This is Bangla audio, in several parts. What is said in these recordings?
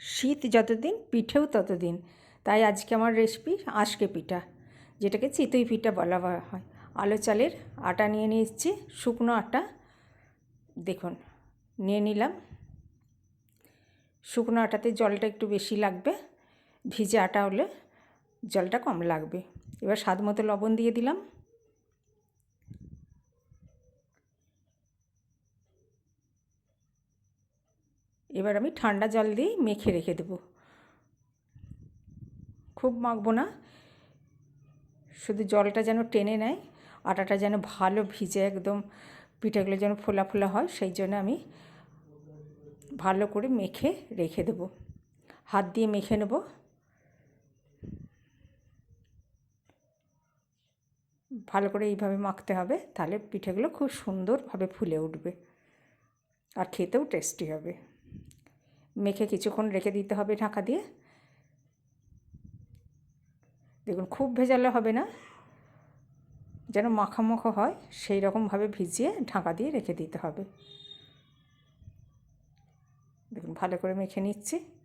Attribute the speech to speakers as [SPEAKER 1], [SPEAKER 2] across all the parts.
[SPEAKER 1] শীত যতদিন, পিঠেও ততদিন। তাই আজকে আমার রেসিপি আজকে পিঠা, যেটাকে চিতই পিঠা বলা হয়। আলো চালের আটা নিয়ে নিয়ে এসেছি শুকনো আটা। দেখুন, নিয়ে নিলাম। শুকনো আটাতে জলটা একটু বেশি লাগবে, ভিজে আটা হলে জলটা কম লাগবে। এবার স্বাদ মতো লবণ দিয়ে দিলাম। এবার আমি ঠান্ডা জল দিয়ে মেখে রেখে দেবো। খুব মাখবো না। শুধু জলটা যেন টেনে নেয়, আটাটা যেন ভালো ভিজে একদম, পিঠাগুলো যেন ফোলা ফোলা হয়, সেই জন্য আমি ভালো করে মেখে রেখে দেব। হাত দিয়ে মেখে নেব। ভালো করে এইভাবে মাখতে হবে, তাহলে পিঠেগুলো খুব সুন্দরভাবে ফুলে উঠবে। আর খেতেও টেস্টি হবে। মেখে কিছুক্ষণ রেখে দিতে হবে ঢাকা দিয়ে। দেখুন, খুব ভেজালে হবে না। যেন মাখামাখো হয়, সেই রকমভাবে ভিজিয়ে ঢাকা দিয়ে রেখে দিতে হবে। দেখুন, ভালো করে মেখে নিচ্ছি।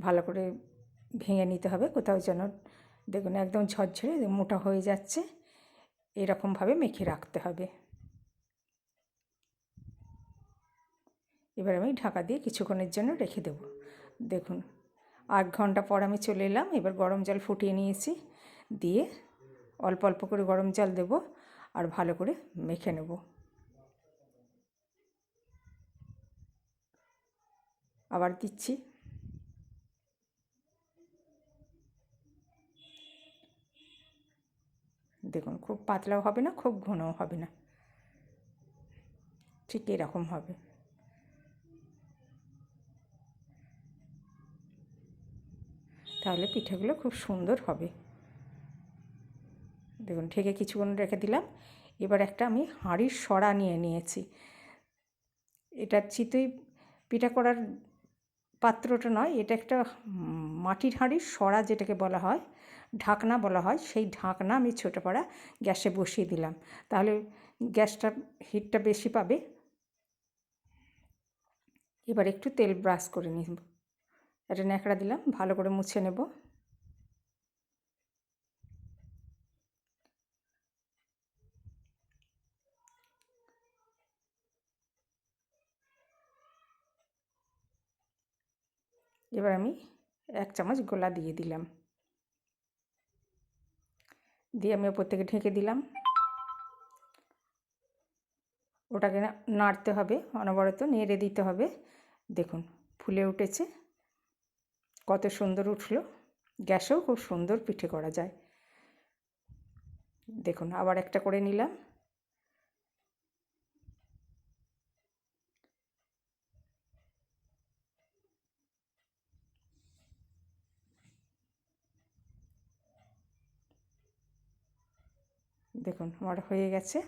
[SPEAKER 1] ভালো করে ভেঙে নিতে হবে। কোথাও যেন দেখুন একদম ঝরঝরে মোটা হয়ে যাচ্ছে। এরকমভাবে মেখে রাখতে হবে। এবার আমি ঢাকা দিয়ে কিছুক্ষণের জন্য রেখে দেব। দেখুন আট ঘণ্টা পর আমি চলে এলাম। এবার গরম জল ফুটিয়ে নিয়েছি। দিয়ে অল্প অল্প করে গরম জল দেব আর ভালো করে মেখে নেব। আবার দিচ্ছি। দেখুন, খুব পাতলাও হবে না, খুব ঘনও হবে না। ঠিক এরকম হবে। তাহলে পিঠেগুলো খুব সুন্দর হবে। দেখুন, ঢেকে কিছুক্ষণ রেখে দিলাম। এবার একটা আমি হাঁড়ির সরা নিয়ে নিয়েছি। এটা চিতই পিঠা করার পাত্রটা নয়, এটা একটা মাটির হাঁড়ির সরা যেটাকে বলা হয়, ঢাকনা বলা হয়, সেই ঢাকনা আমি ছোটো পাড়া গ্যাসে বসিয়ে দিলাম। তাহলে গ্যাসটা, হিটটা বেশি পাবে। এবার একটু তেল ব্রাশ করে নিব। একটা ন্যাকড়া দিলাম, ভালো করে মুছে নেব। এবার আমি এক চামচ গোলা দিয়ে দিলাম। দিয়ে আমি ওপর থেকে ঢেকে দিলাম। ওটাকে নাড়তে হবে, অনবরত নেড়ে দিতে হবে। দেখুন, ফুলে উঠেছে। কত সুন্দর উঠল। গ্যাসেও খুব সুন্দর পিঠে করা যায়। দেখুন, আবার একটা করে নিলাম। দেখুন আমার হয়ে গেছে।